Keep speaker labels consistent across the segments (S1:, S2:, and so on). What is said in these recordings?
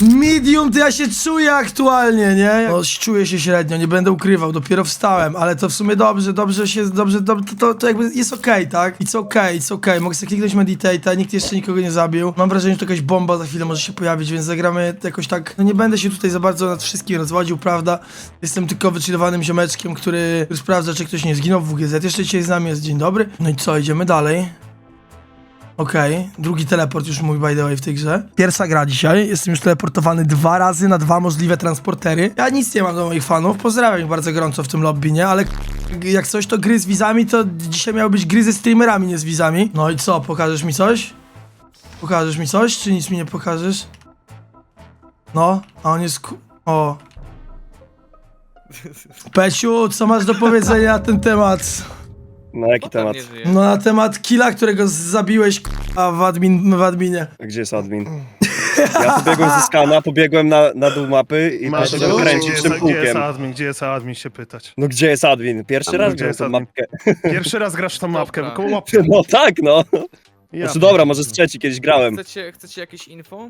S1: Medium to ja się czuję aktualnie, nie? No, czuję się średnio, nie będę ukrywał, dopiero wstałem, ale to w sumie dobrze, dobrze się, dobrze, dobrze to, to, to jakby jest okej, tak? It's okej, it's okej, mogę sobie kliknąć meditate'a, nikt jeszcze nikogo nie zabił. Mam wrażenie, że to jakaś bomba za chwilę może się pojawić, więc zagramy jakoś tak, no nie będę się tutaj za bardzo nad wszystkim rozwodził, prawda? Jestem tylko wychillowanym ziomeczkiem, który sprawdza, czy ktoś nie zginął w WGZ. Jeszcze dzisiaj z nami jest dzień dobry. No i co, idziemy dalej. Okej, drugi teleport już mój by the way w tej grze. Pierwsza gra dzisiaj, jestem już teleportowany dwa razy na dwa możliwe transportery. Ja nic nie mam do moich fanów, pozdrawiam ich bardzo gorąco w tym lobby, nie? Ale jak coś to gry z wizami, to dzisiaj miały być gry ze streamerami, nie z wizami. No i co, pokażesz mi coś? Pokażesz mi coś, czy nic mi nie pokażesz? No, a on jest ku... O. Peciu, co masz do powiedzenia na ten temat?
S2: Na jaki
S3: Potem
S2: temat?
S3: nie żyje.
S1: No na temat killa, którego zabiłeś a w, admin, w adminie.
S2: Gdzie jest admin? Ja pobiegłem ze skana, pobiegłem na, na dół mapy i
S4: Masz
S2: poszedłem
S4: gdzie
S2: kręcić
S4: jest,
S2: tym
S4: gdzie jest
S2: kółkiem.
S4: admin, gdzie jest admin się pytać.
S2: No gdzie jest admin? Pierwszy
S4: Admin,
S2: raz
S4: gdzie
S2: grałem
S4: jest
S2: tą
S4: admin?
S2: mapkę.
S4: Pierwszy raz grasz w tą mapkę,
S3: Dobra.
S2: No tak, no.
S4: Ja
S2: Znaczy dobra, może z trzeci kiedyś grałem.
S3: Chcecie, chcecie jakieś info?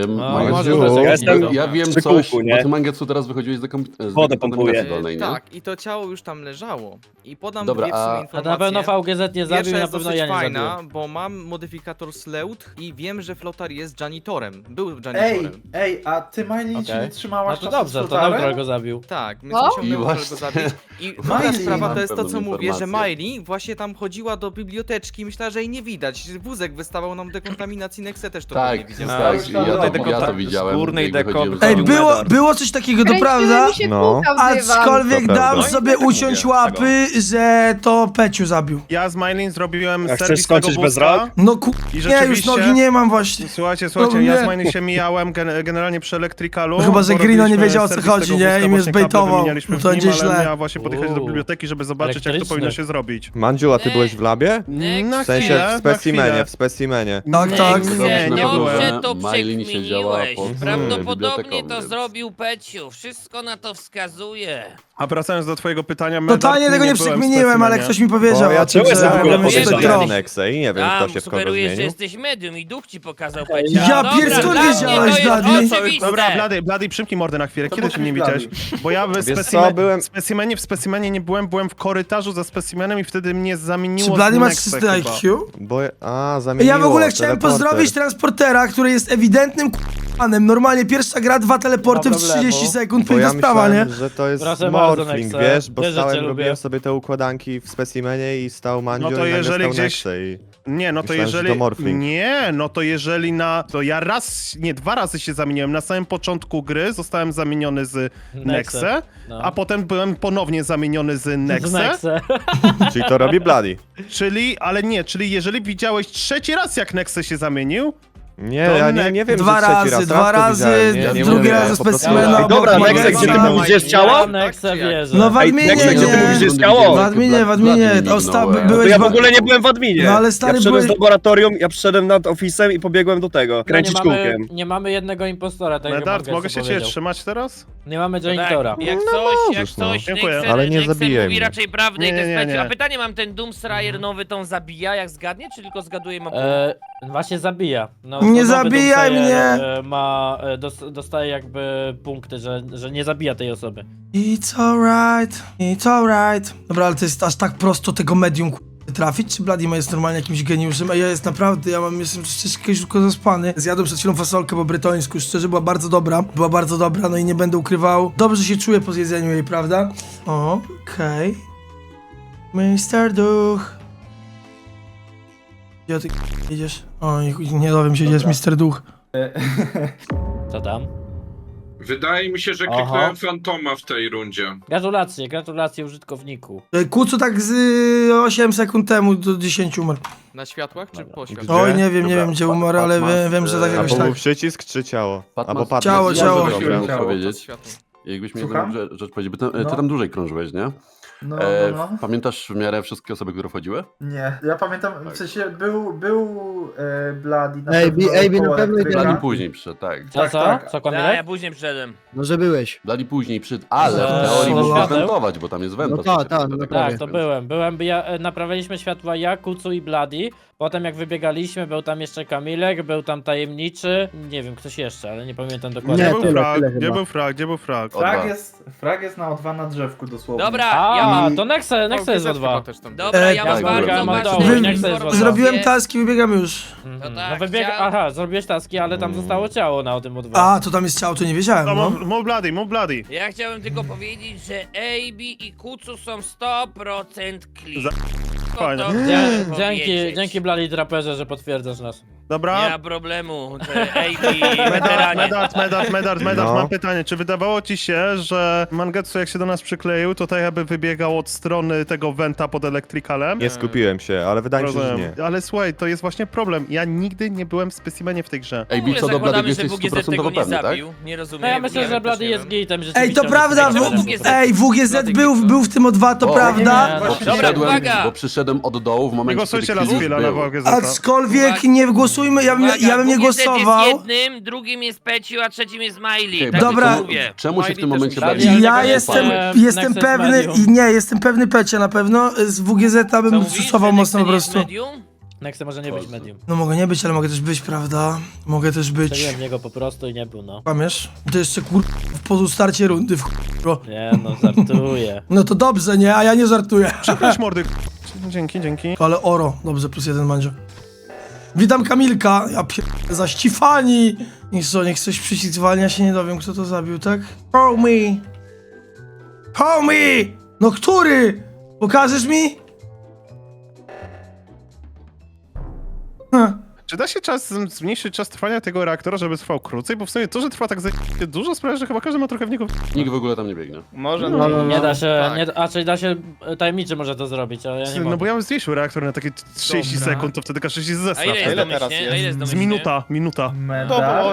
S5: Wiem,
S6: No,
S5: Mangetsu,
S6: może
S5: ja, jestem, ja wiem
S2: przy
S5: coś,
S2: kółku, nie?
S5: bo ty Mangetsu teraz wychodziłeś z dekom- z
S2: Wodę
S5: dekontaminacji
S2: pompuję.
S5: dolnej, nie?
S3: Tak, i to ciało już tam leżało. I podam
S5: Dobra,
S3: dwie w sumie
S5: a-
S6: A
S3: informacje.
S6: na pewno VGZ nie zabił,
S3: Pierwsza
S6: na
S3: jest
S6: pewno
S3: dosyć
S6: ja nie
S3: fajna,
S6: zabiłem.
S3: bo mam modyfikator Sleut i wiem, że Flotar jest janitorem. Był
S7: Ej,
S3: janitorem.
S7: ej, a ty Miley się
S6: Okej.
S7: nie trzymałaś
S6: No to dobrze,
S7: z
S6: to
S7: Flotarem?
S6: Neutral go zabił.
S3: Tak, my
S8: O?
S5: I
S3: go
S5: właśnie-
S3: zabić. I druga
S7: Miley,
S3: sprawa to jest to, co
S5: pewną
S3: mówię, że
S5: informację.
S3: Miley właśnie tam chodziła do biblioteczki, myślała, że jej nie widać. Wózek wystawał nam dekontaminacji Nexe też to pewnie
S5: Tak,
S3: widział.
S5: tak, ja
S7: byłem.
S5: to, ja to widziałem. Jak wychodziłem
S1: Ej, było, było coś takiego, to prawda?
S8: mi się
S9: No.
S8: kółka.
S1: Aczkolwiek
S9: To
S1: dam
S9: prawda.
S1: sobie
S2: No i
S1: uciąć
S2: mówię
S1: łapy, że to Peciu zabił.
S4: Ja z Mylin zrobiłem
S2: A chcesz
S4: serwis
S2: skończyć
S4: tego
S2: bez rok?
S1: No ku...
S4: I
S1: Nie, już
S4: rzeczywiście...
S1: nogi nie mam właśnie.
S4: Słuchajcie, słuchajcie,
S1: No
S4: ja
S1: nie.
S4: z Mylin się mijałem gen generalnie przy Elektrikalu.
S1: No chyba, że
S4: bo
S1: Grino nie
S4: robiliśmy
S1: wiedział, o co
S4: serwis
S1: chodzi,
S4: tego
S1: nie? I mnie
S4: właśnie kable
S1: zbejtował.
S4: wymienialiśmy
S1: No to
S4: w nim,
S1: będzie
S4: ale
S1: źle.
S4: miała właśnie podjechać do
S6: Uuu.
S4: biblioteki, żeby zobaczyć, jak to powinno się zrobić.
S9: Mandziu, a ty byłeś w labie? W sensie w specimenie, w specimenie.
S1: Tak, tak.
S4: Nie,
S5: Dobrze,
S4: nie
S5: dobrze,
S4: byłem.
S5: to Miley siedziała pod e,
S10: Prawdopodobnie
S5: biblioteką,
S10: to
S5: więc-
S10: zrobił Peciu. Wszystko na to wskazuje.
S4: A wracając do twojego pytania, Medard,
S1: Totalnie tego nie
S4: byłem
S1: przekminiłem, ale ktoś mi powiedział
S9: Bo ja
S1: o tym, że
S2: w ogóle.
S9: Nexę i nie wiem,
S10: Tam
S9: kto się w kogo
S10: sugerujesz, że
S9: zmienił.
S10: jesteś medium i duch ci pokazał Pecia.
S1: Ja
S10: Dobra,
S1: pier- skąd
S10: dla mnie
S1: wiedziałeś,
S10: to jest
S1: Blady?
S10: oczywiste.
S4: Dobra, Blady, Blady, przymknij mordę na chwilę.
S7: To
S4: Kiedy
S7: musi
S4: ty mnie
S7: być
S4: widziałeś? Bo ja w
S9: Wiesz co,
S4: specimen,
S9: byłem-
S4: w specimenie, w specimenie nie byłem, byłem w korytarzu za specimenem i wtedy mnie zamieniło
S1: Czy Blady ma
S4: Nexę
S1: 300
S4: chyba.
S1: IQ?
S9: Bo, a, zamieniło.
S1: Ja w ogóle chciałem
S9: teleporter.
S1: pozdrowić transportera, który jest Normalnie pierwsza gra, dwa teleporty w
S6: ma problemu.
S1: 30 sekund,
S9: Bo ja
S1: twoja sprawa, nie?
S9: myślałem, że to jest
S6: Proszę bardzo,
S9: morphling,
S6: Nexe.
S9: wiesz, bo
S6: cię
S9: stałem,
S6: lubię.
S9: robiłem sobie te układanki w specimenie i stał Mandziu
S4: No to
S9: i nagle
S4: jeżeli
S9: stał
S4: gdzieś-
S9: Nexe i...
S4: Nie, no to
S9: Myślałem, że
S4: jeżeli...
S9: to morphling.
S4: Nie, no to jeżeli na... To ja raz, nie, dwa razy się zamieniłem. Na samym początku gry zostałem zamieniony z Nexe,
S6: No.
S4: a potem byłem ponownie zamieniony z Nexe.
S6: Z Nexe.
S9: Czyli to robi Bloody.
S4: Czyli, ale nie, czyli jeżeli widziałeś trzeci raz jak Nexe się zamienił,
S9: Nie, ja nie, nie wiem,
S1: Dwa
S9: że trzeci
S1: razy,
S9: raz,
S1: dwa
S9: raz to
S1: razy,
S9: widziałem, nie, nie
S1: drugi
S9: mówię,
S1: raz
S9: po prostu-
S1: specimena. obok
S2: Dobra,
S1: mojego
S2: Nexe, gdzie ty mówisz, gdzie jest ciało?
S6: Wierzę.
S1: No w
S2: Ej,
S1: adminie,
S2: Nexe, gdzie ty
S1: nie.
S2: mówisz, gdzie jest ciało?
S1: W adminie, w adminie. Osta-
S5: No
S1: byłeś
S2: ja w ogóle nie byłem w adminie.
S1: No ale stary,
S2: ja przyszedłem
S1: byłeś-
S2: z laboratorium, ja przyszedłem nad ofisem i pobiegłem do tego,
S6: No,
S2: kręcić
S6: nie mamy,
S2: kółkiem.
S6: nie mamy jednego impostora, tak jak
S4: Medard, mogę się ciebie
S6: powiedział.
S4: trzymać teraz?
S6: Nie mamy
S10: Tak,
S6: janitora.
S10: jak coś, jak
S9: możesz, no.
S10: coś,
S4: Dziękuję.
S10: Nexen,
S9: Ale nie
S10: Nexen
S9: zabijaj
S10: mówi
S9: mnie.
S10: raczej prawdę
S4: Nie,
S10: i to jest
S4: nie, nie, nie.
S10: A pytanie mam, ten Doomslayer nowy tą zabija, jak zgadnie, czy tylko zgaduje ma
S6: E, właśnie zabija. No,
S1: Nie
S6: to nowy
S1: zabijaj mnie!
S6: e, Ma, e, dos, dostaje jakby punkty, że, że nie zabija tej osoby.
S1: It's alright, it's alright. Dobra, ale to jest aż tak prosto tego medium trafić, czy Bloody jest normalnie jakimś geniuszem, a ja jest naprawdę, ja mam, jestem troszeczkę już tylko zaspany. Zjadłem przed chwilą fasolkę po brytońsku, szczerze była bardzo dobra, była bardzo dobra, no i nie będę ukrywał. Dobrze się czuję po zjedzeniu jej, prawda? Okej. Mr. Duch. Gdzie ty k- idziesz? Oj, nie dowiem się, gdzie jest Mr. Duch.
S6: Co tam?
S11: Wydaje mi się, że
S6: Aha.
S11: kliknąłem Fantoma w tej rundzie.
S6: Gratulacje, gratulacje użytkowniku.
S1: E, Kucu tak z y, 8 sekund temu do 10 umarł.
S3: Na światłach czy
S6: Dobra.
S3: po światłach?
S1: Oj, nie wiem, nie
S5: Dobra,
S1: wiem gdzie
S5: Pat-
S1: umarł, ale
S5: Patmas,
S1: wiem, wiem że tak
S5: e,
S1: jakoś
S9: Albo
S1: tak.
S9: był przycisk, czy ciało?
S5: Patmas,
S9: Albo Patmas.
S1: Ciało, ciało.
S5: Chciałem
S7: Ciało.
S5: powiedzieć,
S3: Światło.
S5: jakbyś mi
S7: Słucham?
S5: jedną rzecz, powiedzieć, bo ty, ty
S7: No.
S5: tam dłużej krążyłeś, nie?
S7: No,
S5: E,
S7: no, no.
S5: Pamiętasz w miarę wszystkie osoby, które wchodziły?
S7: Nie, ja pamiętam, w sensie był, był e, Bloody na
S8: Ej,
S7: pewno
S8: ej, na
S7: koło
S8: pewno
S7: elektryka.
S5: Bladi później przyszedł, tak.
S6: Co,
S7: Tak,
S6: co?
S7: tak.
S6: Co,
S10: ja
S6: Kamilek?
S10: później przyszedłem.
S8: Może byłeś.
S5: Bladi później przyszedł, ale w teorii mógł
S6: świateł?
S5: wentować, bo tam jest wenta.
S8: No tak,
S5: przecież,
S8: tak, no
S6: Tak,
S5: jest,
S6: to
S5: więc-
S6: byłem. Byłem, ja, e, naprawiliśmy światła ja, Kucu i Bloody. Potem jak wybiegaliśmy, był tam jeszcze Kamilek, był tam Tajemniczy, nie wiem, ktoś jeszcze, ale nie pamiętam
S4: Gdzie
S6: dokładnie.
S8: Nie,
S4: był
S8: tyle,
S4: frag?
S8: tyle
S4: Gdzie
S8: chyba.
S4: był frag? Gdzie był frag?
S5: O dwa.
S7: Frag jest, frag jest na O2 na drzewku dosłownie.
S10: Dobra,
S6: A,
S10: ja mam...
S6: to Nexe, Nexe jest o
S3: VGZ chyba
S6: dwa.
S3: też tam
S10: Dobra,
S1: E,
S10: ja
S1: tak,
S10: mam
S5: byłem.
S10: bardzo
S5: Mam
S6: dołu, niech sobie.
S1: Zrobiłem taski, wybiegam już.
S6: Mhm.
S10: To
S6: No
S10: tak,
S6: wybieg...
S10: chciałem-
S6: Aha, zrobiłeś taski, ale tam zostało ciało na o tym o dwa.
S1: A, to tam jest ciało, to nie wiedziałem,
S4: No,
S1: no.
S4: move, move bloody, bloody.
S10: Ja chciałem tylko powiedzieć, że AB i Kucu są 100% clean.
S4: Za-
S10: Tylko
S4: Fajnie.
S10: to
S6: Dzie-
S10: chciałem
S6: dzięki,
S10: powiedzieć.
S6: dzięki Bloody Draperze, że potwierdzasz nas.
S10: Nie
S4: Dobra.
S10: ma problemu, te AB
S4: Medard,
S10: weteranie.
S4: medard, medard, medard, medard,
S9: No.
S4: mam pytanie. Czy wydawało ci się, że Mangetsu jak się do nas przykleił, to tak jakby wybiegał od strony tego wenta pod elektrykalem?
S9: Nie skupiłem się, ale wydaje mi się, że
S4: Rozumiem.
S9: nie.
S4: Ale słuchaj, to jest właśnie problem. Ja nigdy nie byłem w specimenie w tej grze.
S10: Ogóle
S5: AB, co do
S10: zakładamy, że
S5: jesteś
S10: WGZ
S5: 100%
S10: tego nie
S5: pewny, tak?
S10: zabił. Nie rozumiem.
S6: No ja myślę,
S10: nie
S6: że
S10: nie
S6: jest gitem,
S1: Ej, to prawda, w,
S10: WGZ?
S1: ej, WGZ był, był w tym O2, to
S5: O,
S1: prawda.
S6: nie,
S5: Bo
S10: Dobra,
S5: przyszedłem,
S10: uwaga!
S5: bo przyszedłem od dołu w
S4: Nie
S5: momencie,
S4: głosujcie
S5: kiedy
S4: raz
S5: Chris
S4: chwilę na
S5: był.
S4: WGZ.
S1: Aczkolwiek nie głosujmy, ja bym,
S10: Uwaga,
S1: ja bym nie głosował.
S10: jest jednym, drugim jest Peciu, a trzecim jest Smiley.
S5: Okej,
S10: Tak
S1: Dobra.
S10: mówię.
S5: Czemu się w tym
S3: Miley
S5: momencie
S3: też.
S1: Ja
S6: nie
S1: jestem,
S6: głosowałem.
S1: jestem
S6: Nexus
S1: pewny,
S6: Medium.
S1: i nie, jestem pewny Pecia na pewno, z WGZ
S10: Co
S1: bym
S10: mówisz,
S1: stosował
S10: że
S1: mocno po
S10: Nexen jest
S1: prostu.
S10: medium?
S6: Nexe może nie być medium.
S1: No mogę nie być, ale mogę też być, prawda? Mogę też być.
S6: Strzeliłem w niego po prostu i nie był, no.
S1: Pamiętasz? To jeszcze kur... w pozu starcie rundy w kurwa.
S6: Nie no, żartuję.
S1: No to dobrze, nie? A ja nie żartuję.
S4: Przepraszam mordy. Dzięki, dzięki.
S1: Ale oro, dobrze, plus jeden mandzio. Witam Kamilka, ja pier... za ścifani. Niech co, niech coś przycisk zwalnia się nie dowiem, kto to zabił, tak? Homie! Homie! No który? Pokażesz mi?
S4: Czy da się czas, zmniejszyć czas trwania tego reaktora, żeby trwał krócej? Bo w sumie to, że trwa tak za dużo sprawia, że chyba każdy ma trochę w niego...
S5: Nikt w ogóle tam nie biegnie.
S2: Może
S8: No, no,
S6: Nie
S8: no.
S6: da się,
S3: tak.
S6: nie, a czyli da się, e, tajemniczy może to zrobić, ale ja nie
S4: No
S6: mogę.
S4: bo ja bym zwiesił reaktor na takie 30
S7: Dobra.
S4: sekund, to wtedy każdy się
S10: A
S4: zesra.
S10: ile jest
S2: Ile
S10: domyślnie?
S2: teraz jest?
S10: A ile jest
S4: Z
S10: domyślnie?
S4: minuta, minuta.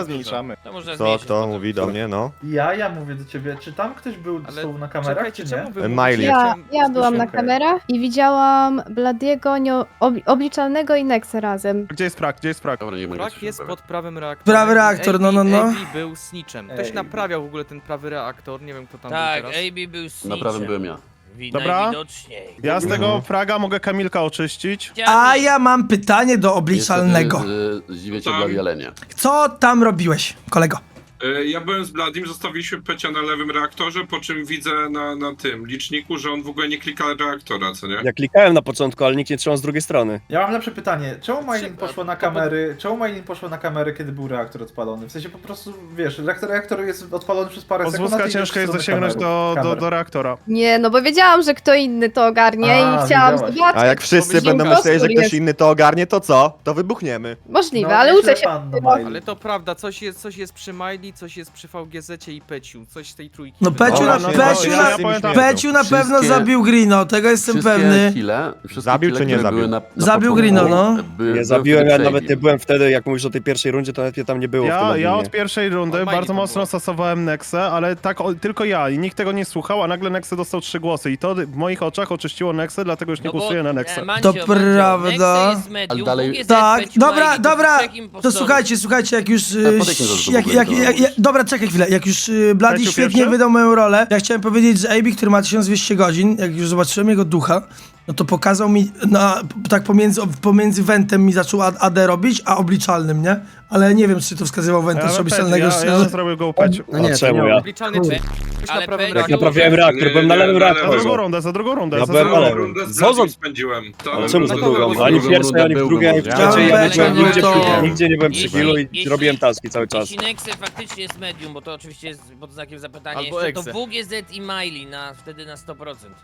S2: Zmniejszamy.
S10: To można
S9: Kto,
S10: zmniejszyć
S9: kto
S10: potem.
S9: mówi do mnie, no?
S7: Ja, ja mówię do ciebie, czy tam ktoś był
S3: Ale
S7: na kamerach, czy nie?
S9: Miley.
S12: Ja, ja byłam na kamerach i widziałam Bladiego, nio, ob, obliczalnego i Nexę razem.
S4: Gdzie jest frag? Gdzie jest frag?
S5: Dobra, nie się
S3: jest pod prawym reaktorem.
S1: Prawy reaktor,
S3: AB
S1: no, no, no.
S3: AB był snitchem. Ktoś
S7: Ej.
S3: naprawiał w ogóle ten prawy reaktor, nie wiem kto tam
S10: Tak,
S3: był teraz.
S10: AB był
S5: Na
S10: snitchem.
S5: prawym byłem ja.
S10: Wi-
S4: Dobra.
S10: Najwidoczniej.
S4: Ja z tego fraga mogę Kamilka oczyścić.
S1: A ja mam pytanie do obliczalnego.
S5: Niestety, y, Zdziwię cię ale nie.
S1: Co tam robiłeś, kolego?
S11: E, Ja byłem z Bladim, zostawiliśmy Pecia na lewym reaktorze, po czym widzę na, na tym liczniku, że on w ogóle nie klika reaktora, co nie?
S2: Ja klikałem na początku, ale nikt nie trzymał z drugiej strony.
S7: Ja mam lepsze pytanie. Czemu Mailin poszła na kamery? Czemu Mailin poszła na kamery, kiedy był reaktor odpalony? W sensie po prostu, wiesz, reaktor, reaktor jest odpalony przez parę sekund. a
S4: wózka
S7: ty idziesz
S4: ciężko
S7: w
S4: jest
S7: stronę
S4: dosięgnąć do, do,
S7: kamer.
S4: do reaktora.
S12: Nie, no bo wiedziałam, że kto inny to ogarnie
S7: A,
S12: i chciałam
S7: wiedziałaś.
S12: zobaczyć.
S9: A jak wszyscy
S3: Pomyślałem,
S9: będą myśleli, że
S12: kto
S9: ktoś
S12: jest.
S9: inny to ogarnie, to co? To wybuchniemy.
S12: Możliwe,
S7: No,
S12: ale
S7: nieźle
S12: uczę się.
S7: pan, no, Mailin.
S3: Ale to prawda, coś jest, coś jest przy Miley, coś jest przy VGZ i Peciu, coś z tej trójki.
S1: No. Peciu
S9: Dobra,
S1: na,
S9: no,
S1: Peciu
S9: no,
S1: na,
S9: ja.
S1: Peciu na pewno
S5: Wszystkie-
S1: zabił Grino, tego jestem
S5: Wszystkie
S1: pewny.
S5: Kile, wszystkie
S9: Zabił
S5: kile,
S9: czy nie
S5: które
S9: zabił?
S5: były na, na
S1: Zabił
S5: początku,
S1: Greena, no.
S5: by-
S2: Nie zabiłem, ja nawet nie byłem wtedy, jak mówisz o tej pierwszej rundzie, to nawet mnie tam nie było w tym
S4: Ja, od pierwszej rundy bardzo mocno stosowałem Nexę, ale tak o, tylko ja i nikt tego nie słuchał, a nagle Nexe dostał trzy głosy i to w moich oczach oczyściło Nexę, dlatego już nie
S10: No
S4: głosuję na
S10: e,
S4: Nexę.
S1: To prawda.
S5: Ale dalej-
S1: Tak, dobra, dobra, to słuchajcie, słuchajcie, jak już...
S5: Podejdźmy do
S1: jak, jak, jak, jak, dobra, czekaj chwilę, jak już y,
S4: Peciu
S1: świetnie
S4: pierwszy?
S1: wydał moją rolę, ja chciałem powiedzieć, że AB, który ma 1200 godzin, jak już zobaczyłem jego ducha, no to pokazał mi, na, tak pomiędzy, pomiędzy wentem mi zaczął AD AD robić, a obliczalnym, nie? Ale nie wiem, czy to wskazywał went,
S4: Ja,
S1: czy
S4: ja,
S1: obliczalnego,
S4: ja,
S1: szczerze.
S4: ja zrobił go Peciu.
S8: No nie, to
S2: czemu
S8: nie.
S2: ja?
S3: Obliczalny Drzwi. na prawym
S10: Peciu-
S2: Jak
S3: reaktorze.
S2: naprawiałem reaktor, byłem na lewym
S4: Za drugą rundę, za drugą rundę.
S2: Ja
S4: za
S2: byłem
S4: drugą
S2: na lewym.
S11: rundę z
S2: Zozo-
S11: Bladim spędziłem. To
S2: Ale czemu za drugą? Ani
S5: drugą
S2: pierwszej, ani w drugiej, ani w trzeciej,
S1: Ja
S2: nie byłem nigdzie,
S1: to-
S2: przy, nigdzie nie byłem przy
S10: Jeśli-
S2: healu i
S10: jeśli-
S2: robiłem taski cały czas.
S10: Jeśli Nexe faktycznie jest medium, bo to oczywiście jest pod znakiem zapytania
S3: Albo
S10: jeszcze, to
S3: Exe.
S10: WGZ i Miley na, wtedy na 100%.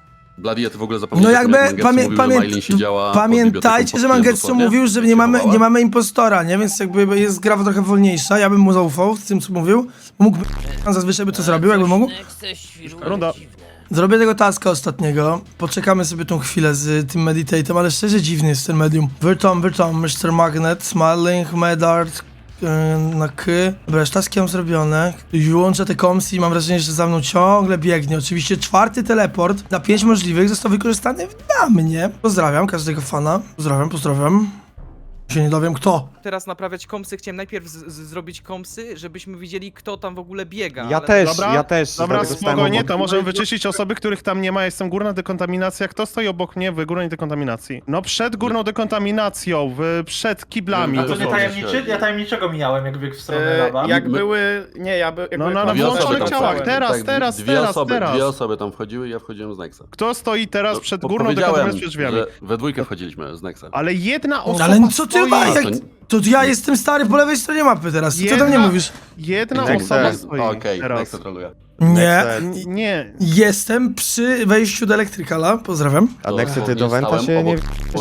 S5: W ogóle zapomniałeś,
S1: No jakby
S5: jak
S1: pamię,
S5: mówił,
S1: pamię,
S5: że
S1: pamiętajcie, że Mangetsu mówił, że nie mamy, nie mamy impostora, nie? Więc jakby jest gra trochę wolniejsza, ja bym mu zaufał z tym, co mówił. Mógłby, zazwyczaj by to zrobił, jakby mógł.
S4: Runda.
S1: Zrobię tego taska ostatniego. Poczekamy sobie tą chwilę z tym meditatem, ale szczerze dziwny jest ten medium. Wyrtom, Wyrtom, Mr. Magnet, Smiling, Medard, na K. Dobra, już zrobione. Wyłączę te komsy i mam wrażenie, że za mną ciągle biegnie. Oczywiście czwarty teleport na pięć możliwych został wykorzystany na mnie. Pozdrawiam każdego fana. Pozdrawiam, pozdrawiam. Się nie dowiem kto.
S3: Teraz naprawiać komsy, chciałem najpierw z- z- zrobić komsy, żebyśmy widzieli kto tam w ogóle biega.
S9: Ja
S3: ale-
S9: też,
S4: Dobra,
S9: ja też.
S4: Dobra,
S9: dlatego stałem
S4: spokojnie,
S9: obok.
S4: to możemy wyczyścić osoby, których tam nie ma. Jestem górna dekontaminacja. Kto stoi obok mnie w górnej dekontaminacji? No przed górną dekontaminacją, w, przed kiblami.
S5: No
S7: A to nie
S5: Dosłownie
S7: tajemniczy? Ja tajemniczego mijałem, jak biegł w stronę
S8: E,
S7: laba.
S8: jak
S5: My-
S8: były. Nie, ja by, jak
S4: No,
S8: były
S4: no, no,
S5: Dwie
S4: włączonych
S5: tam
S4: ciałach, teraz,
S5: Tak,
S4: teraz,
S5: dwie
S4: teraz,
S5: osoby,
S4: teraz.
S5: Dwie osoby tam wchodziły i ja wchodziłem z Nexa.
S4: Kto stoi teraz
S5: No,
S4: przed górną dekontaminacją przed drzwiami?
S5: że we dwójkę wchodziliśmy z Nexa.
S4: Ale jedna osoba
S1: Ale co ty
S4: stoi...
S1: ma? Jak...
S5: To-
S1: ja jestem stary po lewej stronie mapy teraz. Co do mnie
S4: Jedna-
S1: mówisz?
S4: Jedna
S9: Nexe.
S4: osoba stoi
S5: Okej,
S4: teraz.
S5: Nexa troluje.
S1: Nie.
S4: Nie,
S1: Jestem przy wejściu do elektrykala. Pozdrawiam.
S9: A Nexy, ty do Wenta
S5: stałem
S9: się nie
S5: obok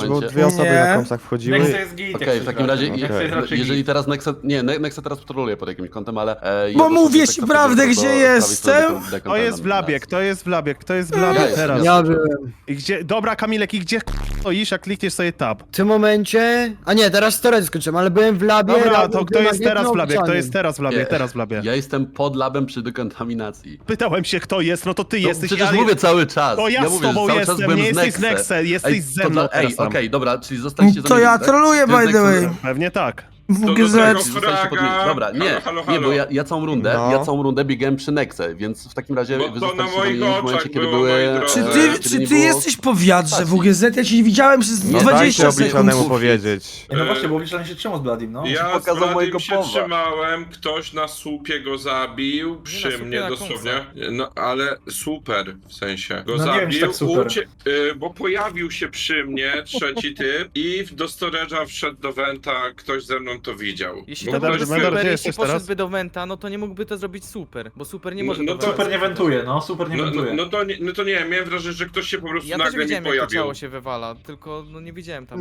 S9: bo dwie osoby
S1: Nie.
S9: na komsach wchodziły.
S7: Nexa jest git,
S5: Okej, w takim razie,
S7: Nexa jest raczej
S5: jeżeli
S7: git.
S5: teraz Nexa, nie, Ne- Nexa teraz patroluje pod jakimś kątem, ale... E,
S1: Bo mówię
S5: tak
S1: ci prawdę, gdzie jestem.
S4: to jest w labie, kto jest w labie, kto jest w labie
S5: Ja
S4: teraz?
S5: ja
S8: byłem.
S4: I gdzie, dobra Kamilek, i gdzie stoisz, jak klikniesz sobie tab?
S8: W tym momencie. A nie, teraz storage skończyłem, ale byłem w labie.
S4: Dobra,
S8: labie
S4: to kto jest teraz w labie, kto jest teraz w labie,
S5: Nie.
S4: teraz w labie?
S5: Ja jestem pod labem przy dekontaminacji.
S4: Pytałem się, kto jest, no to ty
S5: No,
S4: jesteś.
S5: przecież
S4: ja-
S5: mówię cały czas.
S4: To ja z
S5: mówię, że
S4: tobą
S5: cały
S4: jestem,
S5: byłem
S4: nie
S5: z
S4: jesteś z
S5: Nexe.
S4: Nexe, jesteś
S5: Ej,
S4: ze
S5: to
S4: mną
S5: dla- Ej,
S4: teraz tam.
S5: okej, dobra, czyli zostaliście
S1: To ja
S5: tak? jest
S1: by the way.
S4: Pewnie tak.
S1: WGZ.
S11: tego
S5: Zostaliście podmienieni. Dobra, nie,
S11: Halo, halo,
S5: nie, bo
S11: halo.
S5: ja, ja całą rundę,
S9: No.
S5: ja całą rundę biegałem przy Nexe, więc w takim razie
S11: Bo
S5: wy
S11: to na
S5: zostaliście
S11: moich
S5: w momencie,
S11: oczach
S5: kiedy
S11: było,
S5: były...
S11: drodzy.
S1: Czy
S5: e,
S1: ty,
S5: kiedy
S1: czy
S5: nie
S1: ty
S5: było
S1: jesteś po wiadrze. WGZ? Ja cię widziałem przez
S9: No
S1: 20
S9: dajcie
S1: sekund.
S9: obliczonemu powiedzieć.
S7: No właśnie, bo obliczalnie się trzymał z Bladim, no.
S11: Ja
S5: pokazał mojego
S11: się
S5: powa.
S11: trzymałem, ktoś na słupie go zabił, przy
S3: słupie,
S11: mnie
S3: na
S11: dosłownie. No ale super, w sensie. Go
S7: No nie
S11: zabił,
S7: wiem, czy tak super.
S11: ucie- y, bo pojawił się przy mnie trzeci typ i w- do storage'a wszedł do Wenta, ktoś ze mną to widział.
S3: Jeśli
S11: Bo
S3: to byłby
S11: jest-
S4: medal,
S3: super,
S4: gdzie jesteś teraz?
S3: poszedłby do Wenta, no to nie mógłby to zrobić super, bo super nie
S11: No-
S3: może
S11: no
S3: do
S11: to-
S3: Wenta.
S7: Super nie wentuje, no, super nie
S11: No, no,
S7: wentuje.
S11: no, to nie, no to nie, miałem wrażenie, że ktoś się po prostu
S3: Ja też
S11: nagle mi
S3: widziałem jak to
S11: pojawił.
S3: ciało się wywala, tylko no nie widziałem tam.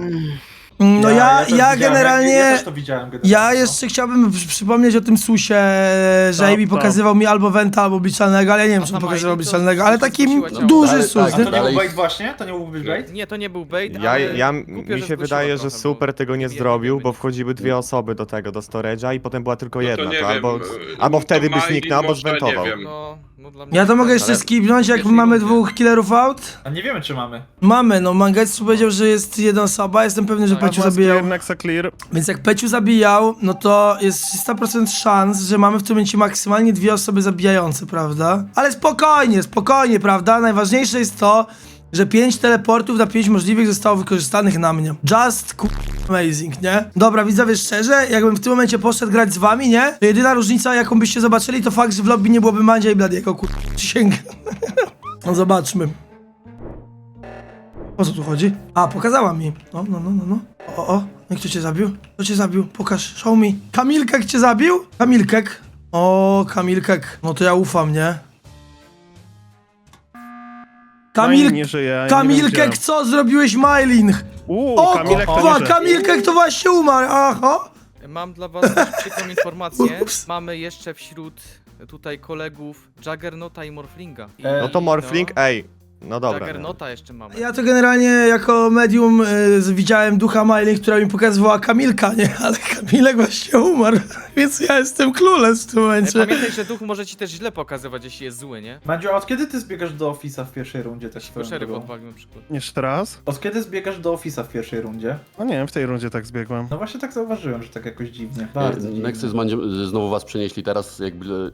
S1: No ja, ja
S7: widziałem,
S1: generalnie...
S7: Ja, ja też to widziałem generalnie.
S1: Ja
S7: no.
S1: jeszcze chciałbym przy- przypomnieć o tym susie, że
S4: To-
S1: Amy
S4: to.
S1: pokazywał mi albo Wenta, albo obliczalnego, ale ja nie wiem, czy on pokazywał
S3: Miley to
S1: obliczalnego, ale taki
S3: zgłosiła ciało.
S1: duży
S5: Ale
S1: sus,
S5: tak,
S7: A
S1: nie?
S7: to nie był bait właśnie? To nie mógł być bait?
S3: Nie, to nie był bait,
S9: Ja,
S3: ale
S9: ja,
S3: głupio,
S9: mi
S3: że
S9: się
S3: zgłosiła
S9: wydaje, że
S3: trochę, bo
S9: super tego nie zrobił, bo wchodziły dwie osoby do tego, do storage'a i potem była tylko
S11: No to
S9: jedna,
S11: nie
S9: to
S11: wiem,
S9: albo,
S11: e,
S9: albo
S11: to
S9: wtedy by
S11: Miley
S9: zniknął, albo
S11: może, nie
S9: zwentował.
S11: wiem.
S3: No, no dla mnie
S1: Ja to mogę jeszcze
S5: Ale-
S1: skipnąć, jak
S3: Pierwszej
S1: mamy
S3: rundzie.
S1: dwóch killerów out?
S7: A nie wiemy, czy mamy.
S1: Mamy, no Mangetsu powiedział, że jest jedna osoba, jestem pewny, że Peciu
S4: Atlas
S1: zabijał.
S4: clear, Nexa clear.
S1: Więc jak Peciu zabijał, no to jest 300% szans, że mamy w tym momencie maksymalnie dwie osoby zabijające, prawda? Ale spokojnie, spokojnie, prawda? Najważniejsze jest to, że pięć teleportów na pięć możliwych zostało wykorzystanych na mnie. Just amazing, nie? Dobra, widzowie, szczerze, jakbym w tym momencie poszedł grać z wami, nie? To jedyna różnica, jaką byście zobaczyli, to fakt, że w lobby nie byłoby Mandzia i Bladiego, kur... Przysięgam. no zobaczmy. O co tu chodzi? A, pokazała mi. No, no, no, no, no. O, o, no kto cię zabił? Kto cię zabił? Pokaż, show me. Kamilkek cię zabił? Kamilkek. O, Kamilkek. No to ja ufam, nie? Kamil...
S4: Nie żyje,
S1: Kamilkek,
S4: wiem,
S1: co zrobiłeś, Mylin?
S4: gdzie. Uuu,
S1: O,
S4: Kamilek to
S1: kurwa,
S4: nie żyje.
S1: Kamilkek to właśnie umarł, aha.
S3: Mam dla was też przykrą informację.
S1: Ups.
S3: Mamy jeszcze wśród tutaj kolegów Juggernauta i Morflinga. I,
S9: No to Morphling,
S3: no,
S9: ej, no dobra.
S3: Juggernauta jeszcze mamy.
S1: Ja to generalnie jako medium y, widziałem ducha Mylin, która mi pokazywała Kamilka, nie? Ale Kamilek właśnie umarł, więc ja jestem clueless w tym
S3: Ej,
S1: momencie.
S3: Pamiętaj, że duch może ci też źle pokazywać, jeśli jest zły, nie?
S7: Mandzio, a od kiedy ty zbiegasz do Office'a w pierwszej rundzie też swoją
S3: Szeryf
S7: drogą?
S3: odwalił na przykład.
S4: Jeszcze raz?
S7: Od kiedy zbiegasz do Office'a w pierwszej rundzie?
S4: No nie wiem, w tej rundzie tak zbiegłem.
S7: No właśnie tak zauważyłem, że tak jakoś dziwnie. Bardzo dziwnie.
S5: Nexy z Mandziem, znowu was przenieśli teraz, jak,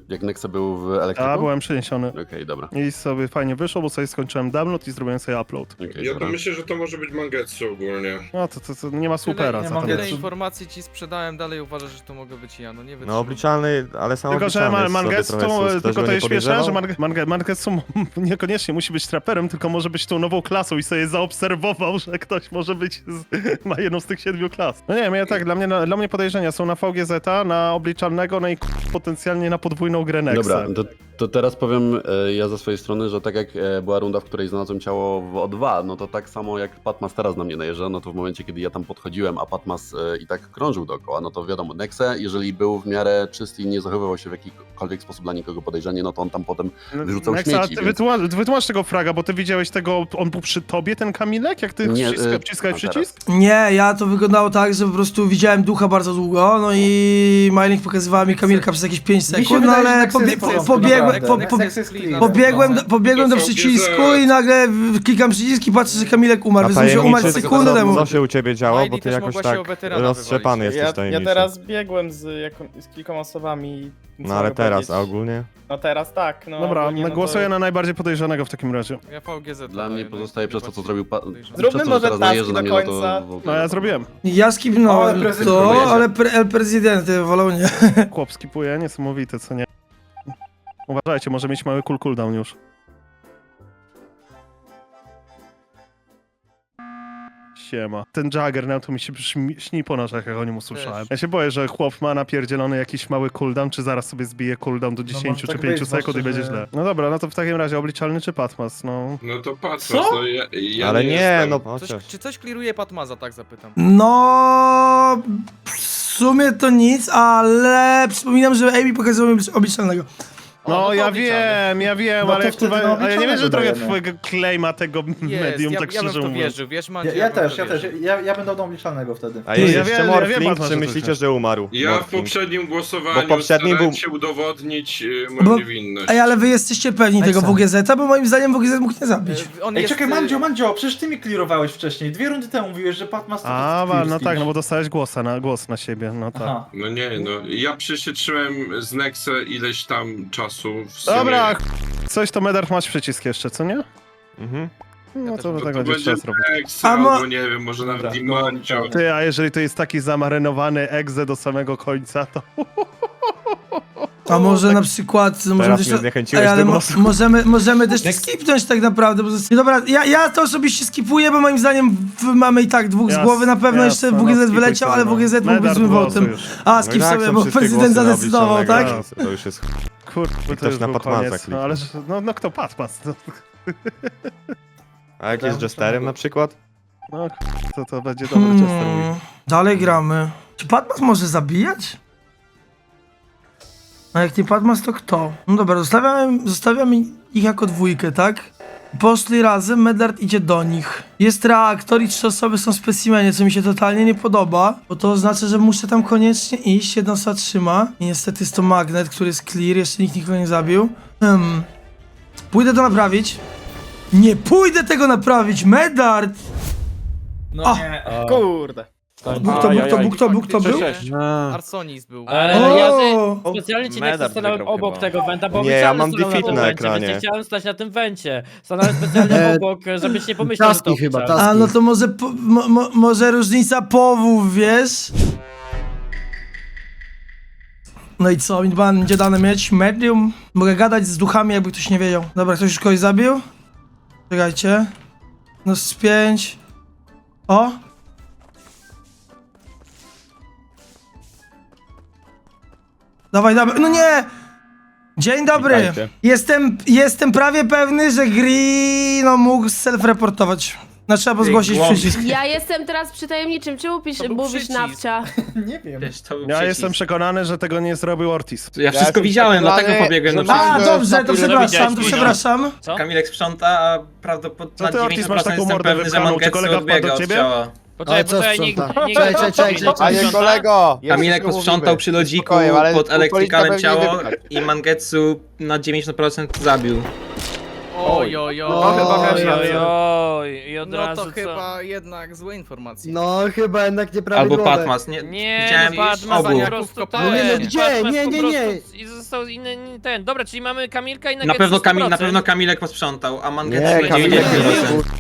S5: jak Nexe był w elektryku?
S4: A, byłem przeniesiony.
S5: Okej, dobra.
S4: I sobie fajnie wyszło, bo sobie skończyłem download i zrobiłem sobie upload.
S5: Okej,
S11: Ja
S5: dobra.
S11: to myślę, że to może być Mangetsu ogólnie.
S4: No to, to, to nie ma supera,
S7: nie mam
S4: tam
S7: wiedzy.
S3: Tyle informacji ci sprzedałem, dalej uważasz, że to mogę być ja, no nie wytrzymam.
S9: No obliczalny, ale sam
S4: Tylko, że
S9: obliczalny
S4: man,
S9: jest sobie
S4: Mangetsu,
S9: trochę sus. Ktoś
S4: tylko to
S9: nie
S4: jest śmieszne,
S9: podejrzewał?
S4: że Mange- Mangetsu niekoniecznie musi być traperem, tylko może być tą nową klasą i sobie zaobserwował, że ktoś może być, z, ma jedną z tych siedmiu klas. No nie wiem, ja tak, dla mnie, dla mnie podejrzenia są na VGZ, na obliczalnego, no i k- potencjalnie na podwójną grę Nexa.
S5: Dobra, to To teraz powiem e, ja ze swojej strony, że tak jak e, była runda, w której znalazłem ciało w O2, no to tak samo jak Patmas teraz na mnie najeżdża, no to w momencie, kiedy ja tam podchodziłem, a Patmas e, i tak krążył dookoła, no to wiadomo, Nexe, jeżeli był w miarę czysty i nie zachowywał się w jakikolwiek sposób dla nikogo podejrzanie, no to on tam potem wyrzucał
S4: Nexa,
S5: śmieci,
S4: ty
S5: więc...
S4: wytłumacz, wytłumacz tego fraga, bo ty widziałeś tego, on był przy tobie, ten Kamilek, jak ty
S5: Nie,
S4: wciskałeś
S5: a teraz.
S4: przycisk?
S1: Nie, ja to wyglądało tak, że po prostu widziałem ducha bardzo długo, no i Mylink pokazywała mi Kamilka przez jakieś 5
S7: Mi się
S1: sekund, no
S7: wydaje, że
S1: ale
S7: jest
S1: pobie pobiegłem, po, pobiegłem, do, pobiegłem do
S11: To
S1: przycisku i nagle klikam przycisk i patrzę, że Kamilek umarł, więc musiał umarć sekundę
S9: co,
S1: temu.
S9: co się u ciebie działo, bo ty jakoś tak
S3: wywalić.
S9: jesteś
S13: Ja, ja teraz biegłem z, jako, z kilkoma osobami.
S9: No ale teraz, a ogólnie?
S13: No teraz tak, no
S4: Dobra,
S13: ogólnie, no to-
S4: głosuję na najbardziej podejrzanego w takim razie.
S3: Ja VGZ.
S5: Dla mnie pozostaje przez to, co zrobił pa... to,
S13: Zróbmy
S5: że
S13: może taski do
S5: no to
S13: końca.
S4: No ja zrobiłem.
S1: Ja skipnąłem to, ale el prezydenty wolał nie.
S4: Chłop skipuje, niesamowite, co nie? Uważajcie, może mieć mały cool cooldown już. Siema. Ten Juggernaut to mi się śni, śni po nożach, jak o nim usłyszałem. Ja się boję, że chłop ma napierdzielony jakiś mały cooldown, czy zaraz sobie zbije cooldown do 10
S7: może
S4: czy
S7: tak
S4: 5
S7: być,
S4: sekund i
S7: zwłaszcza,
S4: będzie
S7: że-
S4: źle. No dobra, no to w takim razie obliczalny czy Patmas, no.
S11: No to patrz,
S7: Co?
S11: no ja, ja
S9: ale nie,
S11: jestem.
S9: no
S3: Coś,
S9: chociaż.
S3: czy coś kliruje Patmaza, tak zapytam.
S1: No, w sumie to nic, ale przypominam, że Amy pokazał mi obliczalnego.
S3: O,
S4: No,
S3: to
S4: ja wiem, ja wiem,
S7: No
S4: ale
S7: to wtedy
S4: kurwa,
S7: na
S4: ale ja nie wiem, że trochę
S7: obliczalnego
S4: twojego claima tego
S3: Jest,
S4: medium,
S3: ja,
S4: tak
S3: ja bym w
S4: szczerze
S3: to
S4: mówiąc.
S3: wierzył, wiesz, Mandzie,
S7: Ja, ja
S3: bym w to
S7: też, ja też.
S3: wierzył.
S7: Ja, ja będę obliczalnego wtedy.
S9: A
S4: No,
S9: jest
S4: ja
S9: jeszcze
S4: wiem, ja wiem,
S9: Morphling, czy myślicie, że umarł?
S11: Ja w
S9: Morphling.
S11: poprzednim głosowaniu
S9: Bo poprzedni
S11: starałem
S9: był-
S11: się udowodnić y,
S1: Bo-
S11: moją niewinność.
S1: Ej, ale wy jesteście pewni tego
S7: Nexa.
S1: WGZ-a, bo moim zdaniem WGZ mógł nie zabić.
S3: E, On
S7: Ej,
S3: jest,
S7: czekaj,
S3: y,
S7: Mandzio, Mandzio, przecież ty mi klirowałeś wcześniej. Dwie rundy temu mówiłeś, że Patmas to
S4: A, no tak, no bo dostałeś głosa na, głos na siebie, no tak.
S7: Aha.
S11: No nie, no ja przyszedłem z Nexe ileś tam czasu w sumie.
S4: Dobra, ch- coś to Medard masz przycisk jeszcze, co nie?
S9: Mhm.
S4: No to do
S11: To,
S4: tego
S11: to
S4: będzie
S11: będzie
S4: czas robić.
S11: Nexe,
S1: A mo-
S11: albo nie wiem, może nawet
S7: Dobra,
S11: Dimancio.
S4: Ty, a jeżeli to jest taki zamarynowany egze do samego końca, to...
S1: A może na przykład... Możemy
S9: Teraz
S1: też,
S9: mnie zniechęciłeś
S1: Ej, ale
S9: do
S1: mo
S9: głosu.
S1: możemy, możemy też skipnąć tak naprawdę, bo to- Dobra, ja, ja to osobiście skipuję, bo moim zdaniem w, mamy i tak dwóch z
S4: Jas-
S1: głowy, na pewno
S4: jasne,
S1: jeszcze
S4: no,
S1: WGZ
S4: skipuj
S1: wyleciał, ale
S4: sobie, no.
S1: WGZ mógł być
S4: Medard
S1: złym
S4: głosu
S1: wołtem.
S4: już.
S1: A,
S9: No
S1: skip
S9: tak
S1: sobie,
S9: są
S1: bo prezydent zadecydował, tak?
S9: To już jest...
S4: Kurde, to
S9: ktoś
S4: już
S9: na
S4: był
S9: Patmasa
S4: koniec. No
S9: kliknie.
S4: ale, no, no kto Patmas? No,
S9: A jak jest Jesterem na przykład?
S4: no to, to będzie dobry hmm.
S1: Hmm, dalej gramy. Czy Padmas może zabijać? A jak nie Padmas, to kto? No dobra, zostawiamy, zostawiamy ich jako dwójkę, tak? Poszli razem, Medard idzie do nich. Jest reaktor i trzy osoby są specimenie, co mi się totalnie nie podoba, bo to oznacza, że muszę tam koniecznie iść, jedna osoba trzyma. I niestety jest to magnet, który jest clear, jeszcze nikt nikogo nie zabił. Hmm. Pójdę to naprawić. Nie pójdę tego naprawić, Medard!
S7: No
S1: A.
S7: nie.
S13: Kurde.
S1: Bóg to, Bóg to, Bóg to, Bóg to był?
S3: Arsonis był.
S6: Ale ja
S1: O!
S6: specjalnie ci nie
S9: Medard
S6: stanąłem
S9: wygrał
S6: obok
S9: chyba.
S6: tego wenta, bo
S9: Nie, ja mam defeat
S6: tym
S9: na
S6: więc
S9: ekranie.
S6: Nie chciałem stać na tym wencie. Stanąłem specjalnie
S8: E,
S6: obok, żebyś nie pomyślał, że to
S8: taski chyba, taski.
S1: A no to może, po, mo, mo, może różnica powów, wiesz? No i co, mi będzie dane mieć? Medium? Mogę gadać z duchami, jakby ktoś nie wiedział. Dobra, ktoś już kogoś zabił? Czekajcie. No z pięć. O! Dawaj, dawaj. No nie! Dzień dobry.
S9: Witajcie.
S1: Jestem, jestem prawie pewny, że Grino mógł self-reportować. No trzeba było zgłosić przycisk.
S12: Ja jestem teraz przy tajemniczym. Czemu pisz,
S3: To był
S12: mówisz
S3: przycisk.
S12: nawcia?
S7: Nie wiem.
S4: Ja jestem przekonany, że tego nie zrobił Ortiz.
S13: Ja wszystko widziałem, dlatego pobiegłem
S1: A, dobrze, to przepraszam, to przepraszam.
S13: Kamilek sprząta, a prawdopodobnie
S4: Co ty, Ortiz, masz taką mordę wypchaną? Czy kolega wpadł do ciebie?
S8: Ale co sprząta? Czekaj, czekaj, czekaj, czekaj.
S9: Panie kolego!
S13: Kamilek posprzątał przy lodziku pod elektrykalem ciało i Mangetsu na 90% zabił.
S3: Oj, oj, oj.
S8: No, chyba
S6: Oj,
S8: wiesz,
S6: oj,
S8: racja.
S6: oj, i od
S3: No
S6: razu
S3: to
S6: co?
S3: chyba jednak złe informacje.
S8: No, chyba jednak
S13: Albo
S8: nieprawidłowe.
S13: Patmas, nie?
S6: Nie,
S13: Widziałem
S6: no Patmas
S13: obu.
S6: po prostu.
S8: No nie, no
S6: ten,
S8: gdzie? Nie,
S6: po
S8: nie,
S6: prostu
S8: nie.
S6: I został inny, inny ten. Dobra, czyli mamy Kamilka i
S13: Na pewno, Kamil, na pewno Kamilek posprzątał, a Mangetsu
S9: Nie,
S13: na
S9: Kamilek
S13: 90%.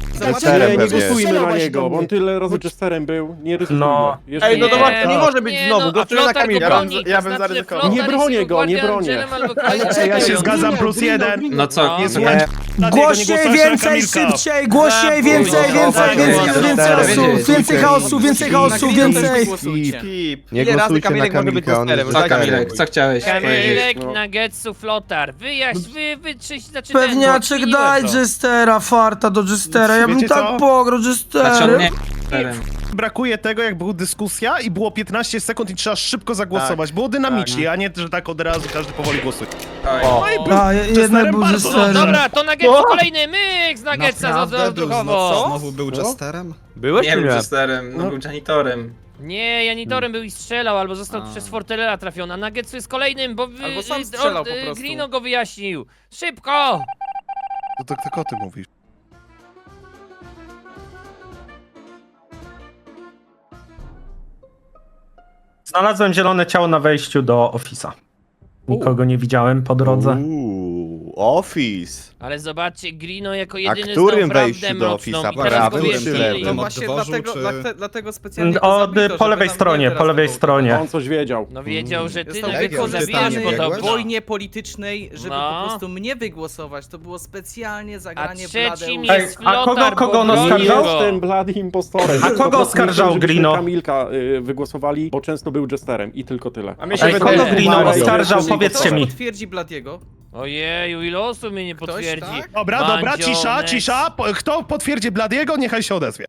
S9: nie Nie, nie
S8: głosujmy na niego, bo on
S4: tyle razy jesterem był, nie ryzykujmy.
S6: No.
S9: Ej, no to
S10: Nie,
S9: właśnie, nie
S10: no.
S9: może być
S10: Nie,
S9: znowu,
S10: no,
S9: głosuję na Kamila. Ja
S10: to
S9: bym
S10: znaczy
S9: zaryzykował.
S4: Nie bronię go, nie bronię.
S8: Ale
S4: Ja się zgadzam, plus jeden.
S13: No co?
S4: Jest
S13: No,
S4: łącz-
S1: Głośniej, więcej, szybciej, głośniej, więcej, więcej, więcej, więcej osób, więcej chaosu, więcej chaosu, więcej.
S9: Pip.
S11: Nie
S9: Nie
S11: głosujcie
S9: głosujcie
S11: na
S9: na Kamilka, on jest
S13: Co
S9: za
S13: Kamilek, co chciałeś powiedzieć?
S10: Kamilek, Nuggetsu, Flotar. Wyjaśń, wy, wy, czy, znaczy
S1: Pewniaczek, daj
S10: to.
S1: Jestera, farta do Jestera, ja bym
S4: Wiecie
S1: tak
S4: co?
S1: pograł Jesterem.
S13: nie...
S4: Brakuje tego, jak była dyskusja i było 15 sekund i trzeba szybko zagłosować. Było dynamicznie, a nie, że tak od razu każdy powoli głosuje. No i był
S1: A, je- jednak był
S4: bardzo
S1: Jesterem.
S4: dobrze.
S10: Dobra, to Nuggetsu kolejny myk z Nuggetsa za odruchowo.
S7: Znowu był Jesterem?
S9: Byłeś
S13: Nie
S9: czy
S13: był
S9: nie?
S13: jesterem, no był janitorem.
S10: Nie, janitorem był i strzelał, albo został przez Fortelera trafiony, a Nuggetsu jest kolejnym, bo
S3: Albo sam
S10: y,
S3: strzelał
S10: od-
S3: po
S10: y,
S3: prostu.
S10: Grino go wyjaśnił. Szybko!
S4: To tak, tak o tym mówisz.
S6: Znalazłem zielone ciało na wejściu do ofisa. Nikogo nie widziałem po drodze.
S9: Uuu, Office.
S10: Ale zobaczcie, Grino jako
S9: A
S10: jedyny
S9: którym
S10: znał
S9: wejściu
S10: prawdę
S9: do
S10: mroczną
S9: Office'a?
S10: i teraz go
S9: Prawym czy
S10: wyjaśnili.
S9: lewym?
S3: No
S9: Od
S3: właśnie dlatego,
S7: czy-
S3: dlate- dlatego specjalnie go
S6: Od
S3: zabito,
S6: po
S3: żeby
S6: lewej
S3: nam
S6: stronie,
S3: teraz
S6: po lewej
S3: tego-
S6: stronie.
S4: On coś wiedział.
S10: No wiedział, że ty
S3: Został
S10: Nuggetsu
S3: wykorzystany
S10: zabijasz po to
S7: biegłeś?
S3: w wojnie politycznej, żeby
S10: No.
S3: po prostu mnie wygłosować. To było specjalnie
S10: A
S3: zagranie
S10: trzecim
S3: blade.
S10: jest
S6: a kogo-
S10: Flotar,
S6: kogo on
S10: bo
S6: oskarżał?
S10: go.
S4: Jestem blady impostorem.
S6: A kogo oskarżał Grino?
S4: Kamilka y, wygłosowali, bo często był jesterem i tylko tyle.
S9: A mnie się
S6: Ej,
S9: wydaje,
S6: kogo
S9: że
S6: Grino
S9: Mario-
S6: oskarżał?
S3: Ktoś
S6: Powiedzcie mi.
S3: potwierdzi Bladiego?
S10: Ojeju, ile osób mnie nie
S3: Ktoś,
S10: potwierdzi.
S3: tak?
S4: Dobra, dobra, cisza,
S10: next.
S4: cisza. Po- Kto potwierdzi Bladiego, niechaj się odezwie.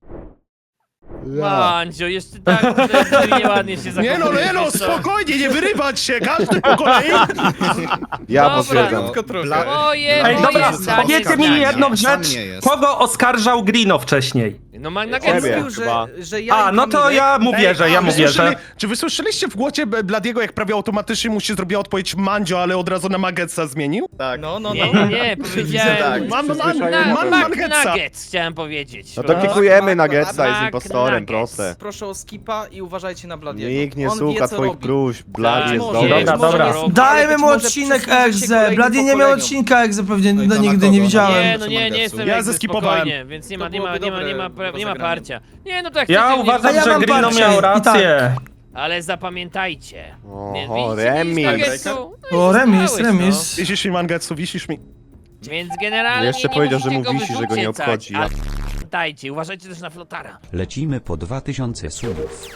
S10: Mandzio, jeszcze tak kurde, nieładnie się zachowujesz.
S4: Nie no, nie no,
S10: wiesz co?
S4: spokojnie, nie wyrywać się, każdy po kolei.
S9: Ja
S10: Dobra.
S9: potwierdzam.
S10: Moje,
S6: Ej,
S10: moje
S6: dobra,
S10: zdanie
S6: powiedzcie mi
S10: zdanie.
S6: jedną
S7: Sam
S6: rzecz.
S7: nie jest.
S6: Kogo oskarżał Grino wcześniej?
S10: No ma na
S3: On
S9: Ciebie
S3: mówił, że,
S9: chyba.
S3: że ja
S6: A,
S3: i
S6: no to
S3: Kamilek-
S6: ja mu wierzę, ja mu wierzę.
S4: słyszeli- Czy wy słyszeliście w głocie B- Bladiego, jak prawie automatycznie mu się zrobiła odpowiedź Mandzio, ale od razu na Magetsa zmienił?
S9: Tak.
S3: No, no,
S10: Nie,
S3: no.
S10: nie, nie, powiedziałem...
S9: tak.
S4: Mam, mam,
S10: Na,
S4: mam.
S10: Nuggets chciałem powiedzieć.
S9: No to kikujemy Nuggetsa, jest
S10: Mac
S9: impostorem,
S10: Nuggets.
S9: proste.
S3: Proszę o skipa i uważajcie na Bladiego.
S9: Nikt nie
S3: On
S9: słucha
S3: co
S9: twoich
S3: robi.
S9: próśb.
S10: Tak,
S9: jest
S3: może,
S9: dobry.
S6: Dobra,
S3: może
S6: dobra.
S3: nie
S1: Dajmy mu odcinek
S3: kolejnym
S1: Blady nie miał odcinka Exe pewnie,
S7: No i to na
S1: nigdy
S7: kogo?
S1: nie
S7: Na-
S1: widziałem.
S10: Nie, no nie, nie jestem
S4: Ja
S10: ja
S4: zeskipowałem.
S10: spokojnie, więc nie ma,
S3: To
S10: nie ma,
S3: byłoby
S10: nie ma, nie ma,
S3: dobre
S10: nie ma parcia. Nie, no to jak
S6: Ja
S10: chcecie, nie-
S6: uważam,
S1: A ja
S6: że
S1: mam
S6: Grino
S1: parcie
S6: miał
S1: tak.
S6: rację.
S10: Ale zapamiętajcie. Nie,
S9: Oho,
S10: widzicie,
S9: remis.
S10: widzisz, Nuggetsu? No i
S1: O, remis,
S10: zostałeś,
S1: remis.
S4: Wisisz mi Mangetsu, wisisz mi.
S10: No. Więc generalnie
S9: Jeszcze
S10: nie
S9: powiedział, że
S10: musicie
S9: mu wisi, że go nie obchodzi.
S10: Ale pamiętajcie, uważajcie też na flotara.
S14: Lecimy po 2000 subów.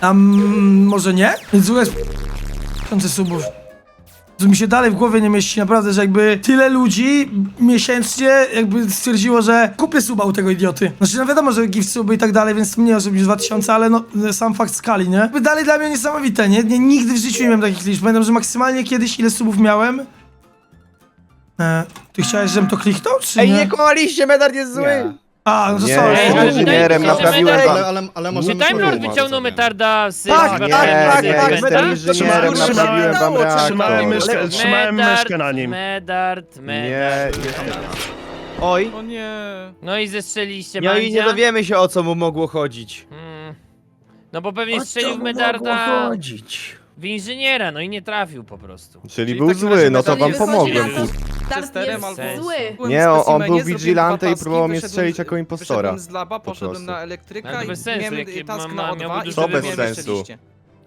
S1: A mm, może nie? Więc jest tysiące subów. To mi się dalej w głowie nie mieści, naprawdę, że jakby tyle ludzi miesięcznie jakby stwierdziło, że kupię suba u tego idioty. Znaczy, no wiadomo, że gift suby i tak dalej, więc mniej osób niż 2000, ale no sam fakt skali, nie? Jakby dalej dla mnie niesamowite, nie? nie nigdy w życiu nie miałem takich liczb. Pamiętam, że maksymalnie kiedyś ile subów miałem. E, ty chciałeś, żebym to kliknął, czy
S9: Ej,
S1: nie?
S9: nie kłamaliście, medal jest zły!
S1: A, no to
S9: Nie,
S10: ale
S9: inżynierem,
S10: wydaje mi się, że
S9: naprawiłem wam.
S7: Ale, ale, ale
S10: Czy
S7: możemy
S10: Time Lord wyciągnął
S7: nie?
S10: metarda z
S1: Tak,
S10: z-
S9: Nie,
S1: tak, tak,
S9: nie,
S1: tak,
S9: jestem inżynierem,
S4: Trzymałem-
S9: naprawiłem wam
S4: Trzymałem
S9: reaktor.
S4: myszkę, trzymałem myszkę na nim.
S10: Medard,
S9: Nie,
S10: medard.
S9: Oj.
S3: O nie.
S10: No i zestrzeliście
S9: No i nie
S10: Mandzia?
S9: dowiemy się o co mu mogło chodzić.
S10: Hmm. No bo pewnie strzelił w medarda w inżyniera, no i nie trafił po prostu.
S9: Czyli był
S3: razie
S9: zły, no to wam pomogłem. kur-
S3: Testerem albo
S10: zły.
S3: Byłem
S9: Nie, on- on
S3: specimenie,
S9: był
S3: zrobiłem
S9: vigilante
S3: dwa
S9: i próbował mnie
S3: taski,
S9: strzelić
S3: wyszedłem-
S9: jako impostora.
S3: Wyszedłem z laba, poszedłem
S9: prostu.
S3: na elektryka
S10: to
S3: i
S10: bez sensu,
S3: miałem
S10: jakie
S3: task
S10: ma-
S3: na
S10: ma-
S3: O2
S10: miałby
S3: i
S9: sensu.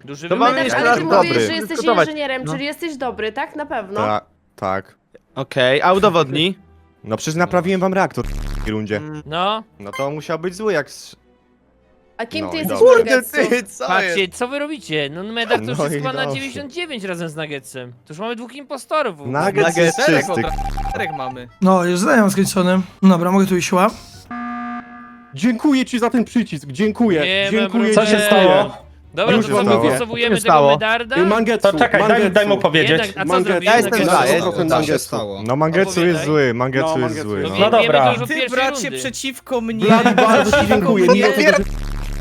S10: Duży
S9: To mamy jeszcze
S15: ale
S9: raz
S15: ty
S9: dobry.
S15: mówisz, że jesteś
S9: Dyskutować.
S15: inżynierem,
S9: No.
S15: czyli jesteś dobry, tak? Na pewno.
S9: Tak, tak. Okej, a udowodnij? No przecież naprawiłem wam reaktor w tej rundzie.
S10: No,
S9: No to musiał być zły jak... s-
S15: A kim
S9: No
S15: ty
S9: i
S15: jesteś,
S9: dobra.
S15: Nuggetsu?
S9: ty, co
S10: patrzcie, co wy robicie? No medard to już
S9: No
S10: jest
S9: i
S10: chyba na
S9: dobrze.
S10: 99 razem z Nuggetsem. To już mamy dwóch impostorów. w ogóle.
S9: Nuggets jest
S3: Czterech
S9: czysty.
S3: od razu, czterech mamy.
S1: No, już zdanie mam skończone. Dobra, mogę tu iść ła.
S4: Dziękuję ci za ten przycisk, dziękuję.
S10: Nie,
S4: dziękuję
S6: Co się
S10: Nie.
S6: stało?
S10: Dobra,
S9: Już
S10: to co,
S9: stało.
S10: wygłosowujemy
S9: Co się
S10: tego
S9: stało?
S10: medarda?
S4: Mangetsu,
S6: To czekaj, daj, daj mu powiedzieć.
S10: Jednak, a co
S4: Mangetsu.
S10: zrobił?
S9: Ja jestem za, jest-
S7: Co się
S9: Mangetsu.
S7: stało?
S9: No Mangetsu jest
S10: Opowiadaj.
S9: zły, Mangetsu
S4: No,
S9: jest
S4: Mangetsu
S9: zły.
S4: jest
S10: No,
S9: No.
S6: No dobra.
S3: Ty, bracie, przeciwko mnie.
S4: Blady, bardzo ci dziękuję.
S3: mnie.
S4: Mimo tego,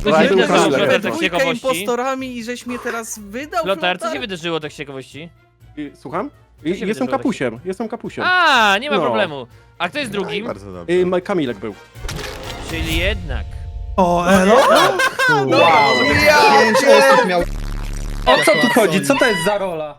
S4: Blady
S10: się
S4: był
S10: wydarzyło,
S4: handler.
S10: Tak
S3: impostorami i żeś mnie teraz wydał,
S10: co
S3: Flotar?
S10: się wydarzyło tak z ciekawości?
S4: Y, Słucham?
S10: się
S4: Y, Jestem
S10: wydarzyło?
S4: kapusiem, jestem kapusiem.
S10: A, nie ma
S4: No.
S10: problemu. A kto jest drugim?
S9: Bardzo dobrze.
S4: Y, Ma- Kamilek był.
S10: Czyli jednak.
S1: O, elo.
S7: Pięć osób miał...
S6: O co tu chodzi? Co to jest za rola?